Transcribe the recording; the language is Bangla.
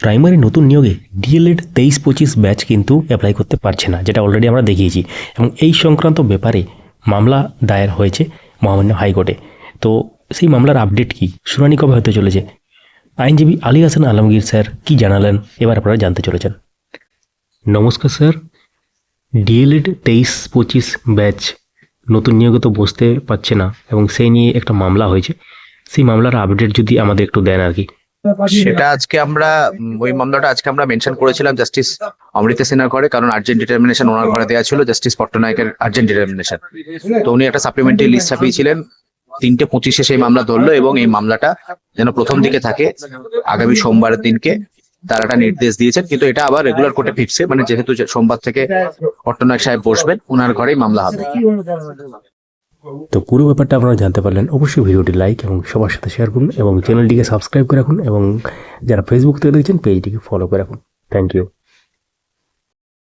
প্রাইমারি নতুন নিয়োগে ডিএলএড তেইশ পঁচিশ ব্যাচ কিন্তু অ্যাপ্লাই করতে পারছে না, যেটা অলরেডি আমরা দেখিয়েছি। এবং এই সংক্রান্ত ব্যাপারে মামলা দায়ের হয়েছে মহামান্য হাইকোর্টে। তো সেই মামলার আপডেট কি? শুনানি কবে হতে চলেছে? আইনজীবী আলী হাসান আলমগীর স্যার কি জানালেন? এবার আপনারা জানতে চলেছেন। নমস্কার স্যার। ডিএলএড তেইশ পঁচিশ ব্যাচ নতুন নিয়োগে তো বসতে পারছে না, এবং সেই নিয়ে একটা মামলা হয়েছে। সেই মামলার আপডেট যদি আমাদের একটু দেন আর কি। সেটা আজকে আমরা ওই মামলাটা আজকে আমরা মেনশন করেছিলাম জাস্টিস অমৃতা সিনহার ঘরে কারণ আর্জেন্ট ডিটারমিনেশন ওনার ঘরে দেওয়া ছিল জাস্টিস পট্টনায়কের আর্জেন্ট ডিটারমিনেশন তো উনি একটা সাপ্লিমেন্টারি লিস্ট ছাপিয়েছিলেন তিনটে পঁচিশে সেই মামলা ধরলো এবং এই মামলাটা যেন প্রথম দিকে থাকে আগামী সোমবারের দিনকে তারা একটা নির্দেশ দিয়েছেন কিন্তু এটা আবার রেগুলার কোর্টে ফিরছে মানে যেহেতু সোমবার থেকে পট্টনায়ক সাহেব বসবেন ওনার ঘরেই মামলা হবে। তো পুরো ব্যাপারটা আপনারা জানতে পারলেন। অবশ্যই ভিডিওটি লাইক এবং সবার সাথে শেয়ার করুন এবং চ্যানেলটিকে সাবস্ক্রাইব করে রাখুন এবং যারা ফেসবুক থেকে দেখছেন পেজটিকে ফলো করে রাখুন। Thank you